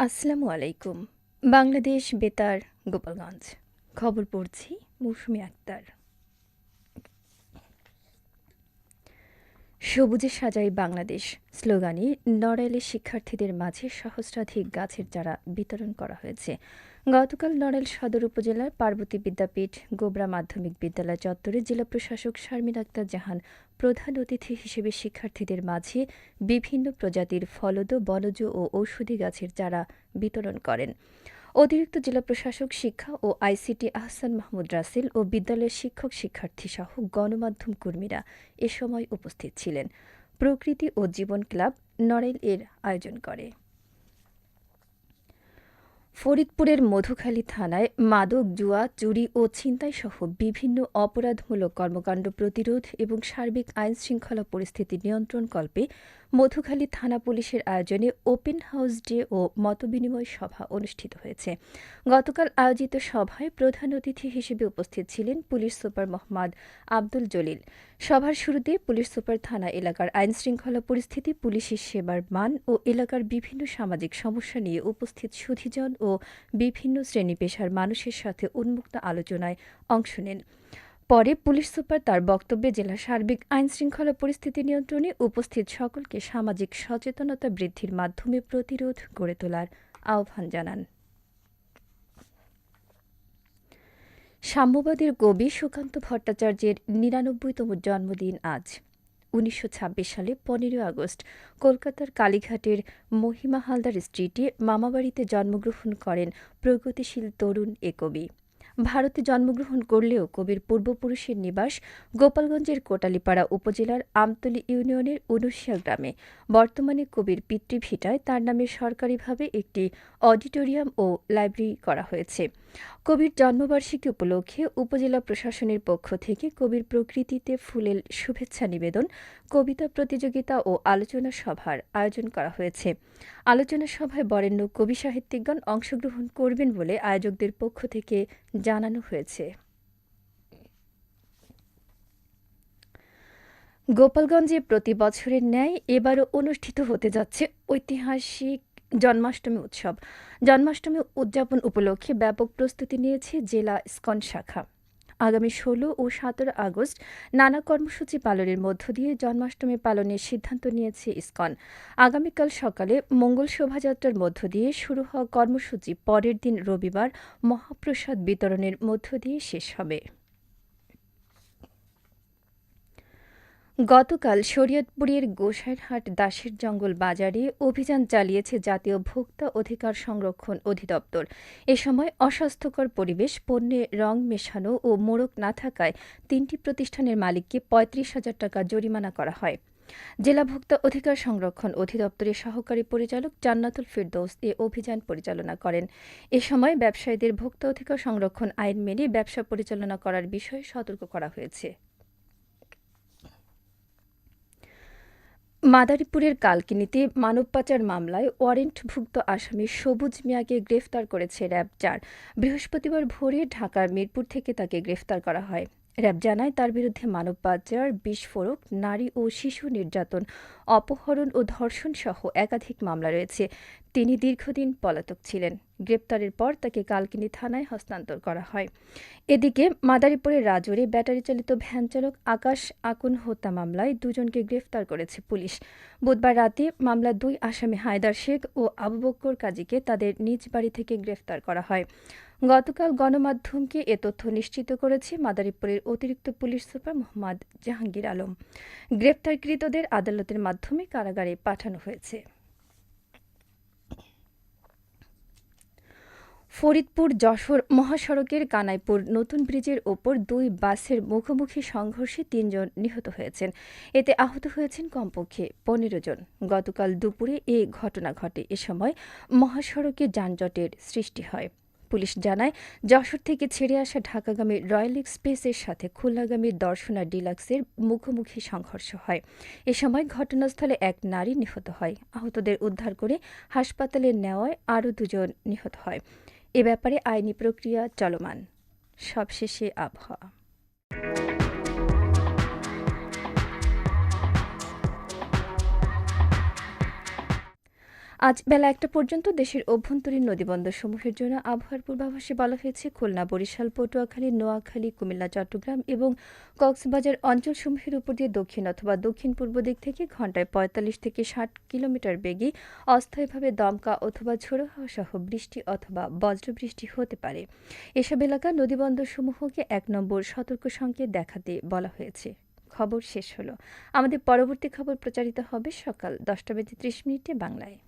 আসসালামু আলাইকুম। বাংলাদেশ বেতার, গোপালগঞ্জ। খবর পড়ছি মৌসুমি আক্তার। সবুজে সাজাই বাংলাদেশ। স্লোগানে, নড়াইলে শিক্ষার্থীদের মাঝে সহস্রাধিক গাছের চারা বিতরণ করা হয়েছে। গতকাল নড়াইল সদর উপজেলার পার্বতী বিদ্যাপীঠ গোবরা মাধ্যমিক বিদ্যালয় চত্বরে জেলা প্রশাসক শারমিন আক্তার জাহান প্রধান অতিথি হিসেবে শিক্ষার্থীদের মাঝে বিভিন্ন প্রজাতির ফলদ বনজ ও ঔষধি গাছের চারা বিতরণ করেন। অতিরিক্ত জেলা প্রশাসক শিক্ষা ও আইসিটি আহসান মাহমুদ রাসেল ও বিদ্যালয়ের শিক্ষক শিক্ষার্থী সহ গণমাধ্যম কর্মীরা এ সময় উপস্থিত ছিলেন। প্রকৃতি ও জীবন ক্লাব নড়াইল এর আয়োজন করে। ফরিদপুরের মধুখালী থানায় মাদক, জুয়া, চুরি ও ছিনতাইসহ বিভিন্ন অপরাধমূলক কর্মকাণ্ড প্রতিরোধ এবং সার্বিক আইন শৃঙ্খলা পরিস্থিতি নিয়ন্ত্রণকল্পে মধুখালী থানা পুলিশের আয়োজনে ওপেন হাউস ডে ও মতবিনিময় সভা অনুষ্ঠিত হয়েছে। গতকাল আয়োজিত সভায় প্রধান অতিথি হিসেবে উপস্থিত ছিলেন পুলিশ সুপার মোহাম্মদ আব্দুল জলিল। সভার শুরুতে পুলিশ সুপার থানা এলাকার আইন শৃঙ্খলা পরিস্থিতি, পুলিশের সেবার মান ও এলাকার বিভিন্ন সামাজিক সমস্যা নিয়ে উপস্থিত সুধিজন ও বিভিন্ন শ্রেণি পেশার মানুষের সাথে উন্মুক্ত আলোচনায় অংশ নেন। পরে পুলিশ সুপার তার বক্তব্যে জেলার সার্বিক আইন শৃঙ্খলা পরিস্থিতি নিয়ন্ত্রণে উপস্থিত সকলকে সামাজিক সচেতনতা বৃদ্ধির মাধ্যমে প্রতিরোধ গড়ে তোলার আহ্বান জানান। সাম্যবাদীর কবি সুকান্ত ভট্টাচার্যের নিরানব্বইতম জন্মদিন আজ। উনিশশো ছাব্বিশ সালে পনেরোই আগস্ট কলকাতার কালীঘাটের মহিমা হালদার স্ট্রিটে মামাবাড়িতে জন্মগ্রহণ করেন প্রগতিশীল তরুণ এ কবি। ভারতে জন্মগ্রহণ করলেও কবির পূর্বপুরুষের নিবাস গোপালগঞ্জের কোটালীপাড়া উপজেলার আমতলী ইউনিয়নের উনুশিয়া গ্রামে। বর্তমানে কবির পিতৃভিটায় তার নামে সরকারিভাবে একটি অডিটোরিয়াম ও লাইব্রেরি করা হয়েছে। কবির জন্মবার্ষিকী উপলক্ষে উপজেলা প্রশাসনের পক্ষ থেকে কবির প্রকৃতিতে ফুলের শুভেচ্ছা নিবেদন, কবিতা প্রতিযোগিতা ও আলোচনা সভার আয়োজন করা হয়েছে। আলোচনা সভায় বরেণ্য কবি সাহিত্যিকগণ অংশগ্রহণ করবেন বলে আয়োজকদের পক্ষ থেকে জানানো হয়েছে। গোপালগঞ্জে প্রতি বছরের ন্যায় এবারও অনুষ্ঠিত হতে যাচ্ছে ঐতিহাসিক জন্মাষ্টমী উৎসব। জন্মাষ্টমী উদযাপন উপলক্ষে ব্যাপক প্রস্তুতি নিয়েছে জেলা স্কন শাখা। আগামী ষোলো ও সতেরো আগস্ট নানা কর্মসূচি পালনের মধ্য দিয়ে জন্মাষ্টমী পালনের সিদ্ধান্ত নিয়েছে ইসকন। আগামীকাল সকালে মঙ্গল শোভাযাত্রার মধ্য দিয়ে শুরু হওয়া কর্মসূচি পরের দিন রবিবার মহাপ্রসাদ বিতরণের মধ্য দিয়ে শেষ হবে। গতকাল শরীয়তপুরের গোসাইরহাট দাসের জঙ্গল বাজারে অভিযান চালিয়েছে জাতীয় ভোক্তা অধিকার সংরক্ষণ অধিদপ্তর। এ সময় অস্বাস্থ্যকর পরিবেশ, পণ্যে রং মেশানো ও মোড়ক না থাকায় তিনটি প্রতিষ্ঠানের মালিককে পঁয়ত্রিশ হাজার টাকা জরিমানা করা হয়। জেলা ভোক্তা অধিকার সংরক্ষণ অধিদপ্তরের সহকারী পরিচালক জান্নাতুল ফিরদৌস এ অভিযান পরিচালনা করেন। এ সময় ব্যবসায়ীদের ভোক্তা অধিকার সংরক্ষণ আইন মেনে ব্যবসা পরিচালনা করার বিষয়ে সতর্ক করা হয়েছে। মাদারীপুরের কালকিনিতে মানব পাচার মামলায় ওয়ারেন্টভুক্ত আসামি সবুজ মিয়াকে গ্রেফতার করেছে র্যাব চার। বৃহস্পতিবার ভোরে ঢাকার মিরপুর থেকে তাকে গ্রেফতার করা হয়। র্যাব জানায়, তার বিরুদ্ধে মানব পাচার বিস্ফোরক, নারী ও শিশু নির্যাতন, অপহরণ ও ধর্ষণ সহ একাধিক মামলা রয়েছে। তিনি দীর্ঘদিন পলাতক ছিলেন। গ্রেপ্তারের পর তাকে কালকিনি থানায় হস্তান্তর করা হয়। এদিকে মাদারীপুরের রাজৌরে ব্যাটারি চালিত ভ্যান চালক আকাশ আকুন হত্যা মামলায় দুজনকে গ্রেফতার করেছে পুলিশ। বুধবার রাতে মামলার দুই আসামি হায়দার শেখ ও আবু বক্কর কাজীকে তাদের নিজ বাড়ি থেকে গ্রেফতার করা হয়। গতকাল গণমাধ্যমকে এ তথ্য নিশ্চিত করেছে মাদারীপুরের অতিরিক্ত পুলিশ সুপার মোহাম্মদ জাহাঙ্গীর আলম। গ্রেপ্তারকৃতদের আদালতের মাধ্যমে কারাগারে পাঠানো হয়েছে। ফরিদপুর যশোর মহাসড়কের কানাইপুর নতুন ব্রিজের ওপর দুই বাসের মুখোমুখি সংঘর্ষে তিনজন নিহত হয়েছেন। এতে আহত হয়েছেন কমপক্ষে পনেরো জন। গতকাল দুপুরে এ ঘটনা ঘটে। এ সময় মহাসড়কে যানজটের সৃষ্টি হয়। পুলিশ জানায়, যশোর থেকে ছেড়ে আসা ঢাকাগামী রয়্যাল এক্সপ্রেসের সাথে খুলনাগামী দর্শনা ডিলাক্সের মুখোমুখি সংঘর্ষ হয়। এ সময় ঘটনাস্থলে এক নারী নিহত হয়। আহতদের উদ্ধার করে হাসপাতালে নেওয়ায় আরও দুজন নিহত হয়। এ ব্যাপারে আইনি প্রক্রিয়া চলমান। সবশেষে আবহাওয়া। আজ বেলা একটা পর্যন্ত দেশের অভ্যন্তরীণ নদীবন্দরসমূহের জন্য আবহাওয়ার পূর্বাভাসে বলা হয়েছে, খুলনা, বরিশাল, পটুয়াখালী, নোয়াখালী, কুমিল্লা, চট্টগ্রাম এবং কক্সবাজার অঞ্চলসমূহের উপর দিয়ে দক্ষিণ অথবা দক্ষিণ পূর্ব দিক থেকে ঘন্টায় পঁয়তাল্লিশ থেকে ষাট কিলোমিটার বেগে অস্থায়ীভাবে দমকা অথবা ঝোড়ো হাওয়া সহ বৃষ্টি অথবা বজ্রবৃষ্টি হতে পারে। এসব এলাকা নদীবন্দরসমূহকে এক নম্বর সতর্ক সংকেত দেখাতে বলা হয়েছে। খবর শেষ হলো। আমাদের পরবর্তী খবর প্রচারিত হবে সকাল দশটা বেজে ত্রিশ মিনিটে বাংলায়।